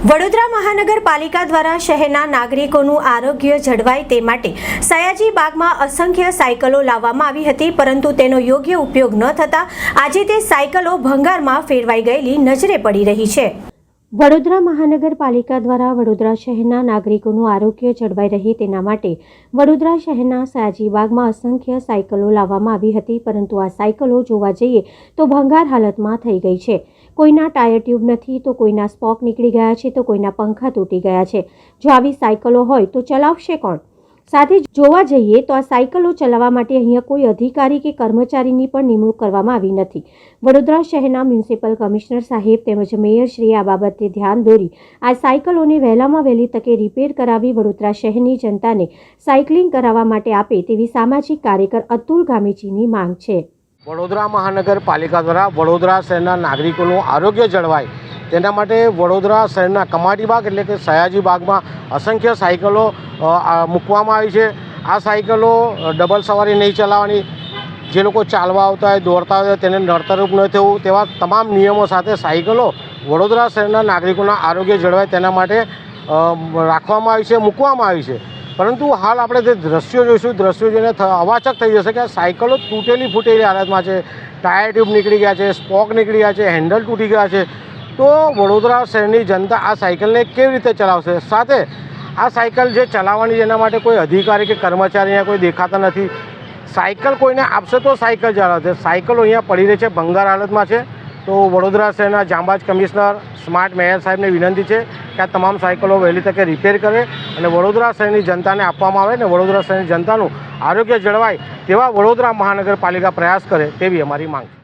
વડોદરા મહાનગરપાલિકા દ્વારા શહેરના નાગરિકોનું આરોગ્ય જળવાય તે માટે સયાજી બાગમાં અસંખ્ય સાયકલો લાવવામાં આવી હતી, પરંતુ તેનો યોગ્ય ઉપયોગ ન થતા આજે તે સાયકલો ભંગારમાં ફેરવાઈ ગયેલી નજરે પડી રહી છે. વડોદરા મહાનગરપાલિકા દ્વારા વડોદરા શહેરના નાગરિકોનું આરોગ્ય જળવાઈ રહે તેના માટે વડોદરા શહેરના સયાજીબાગમાં અસંખ્ય સાયકલો લાવવામાં આવી હતી, પરંતુ આ સાયકલો જોવા જઈએ તો ભંગાર હાલતમાં થઈ ગઈ છે. કોઈના ટાયર ટ્યુબ નથી તો કોઈના સ્પોક નીકળી ગયા છે તો કોઈના પંખા તૂટી ગયા છે. જો આવી સાયકલો હોય તો ચલાવશે કોણ? સાથે જોવા જઈએ તો આ સાયકલો ચલાવવા માટે અહીંયા કોઈ અધિકારી કે કર્મચારીની પણ નિમણૂક કરવામાં આવી નથી. વડોદરા શહેરના મ્યુનિસિપલ કમિશનર સાહેબ તેમજ મેયરશ્રીએ આ બાબતે ધ્યાન દોરી આ સાયકલોને વહેલામાં વહેલી તકે રિપેર કરાવી વડોદરા શહેરની જનતાને સાયકલિંગ કરાવવા માટે આપે તેવી સામાજિક કાર્યકર અતુલ ગામેચીની માંગ છે. વડોદરા મહાનગરપાલિકા દ્વારા વડોદરા શહેરના નાગરિકોનું આરોગ્ય જળવાય તેના માટે વડોદરા શહેરના કમાટી બાગ એટલે કે સયાજી બાગમાં અસંખ્ય સાયકલો મૂકવામાં આવી છે. આ સાયકલો ડબલ સવારી નહીં ચલાવવાની. જે લોકો ચાલવા આવતા હોય, દોડતા હોય, તેને નડતરૂપ ન થવું તેવા તમામ નિયમો સાથે સાયકલો વડોદરા શહેરના નાગરિકોના આરોગ્ય જળવાય તેના માટે રાખવામાં આવી છે, મૂકવામાં આવી છે. પરંતુ હાલ આપણે જે દ્રશ્યો જોઈશું, દ્રશ્યો જોઈને અવાચક થઈ જશે કે આ સાયકલો તૂટેલી ફૂટેલી હાલતમાં છે. ટાયર ટ્યુબ નીકળી ગયા છે, સ્પોક નીકળી ગયા છે, હેન્ડલ તૂટી ગયા છે. તો વડોદરા શહેરની જનતા આ સાયકલને કેવી રીતે ચલાવશે? સાથે આ સાયકલ જે ચલાવવાની એના માટે કોઈ અધિકારી કે કર્મચારી અહીંયા કોઈ દેખાતા નથી. સાયકલ કોઈને આપશે તો સાયકલ ચલાવશે. સાયકલો અહીંયા પડી રહી છે, ભંગાર હાલતમાં છે. તો વડોદરા શહેરના જાંબાજ કમિશનર સ્માર્ટ મેયર સાહેબને વિનંતી છે કે આ તમામ સાયકલો વહેલી તકે રિપેર કરે અને વડોદરા શહેરની જનતાને આપવામાં આવે ને વડોદરા શહેરની જનતાનું આરોગ્ય જળવાય તેવા વડોદરા મહાનગરપાલિકા પ્રયાસ કરે તેવી અમારી માંગ છે.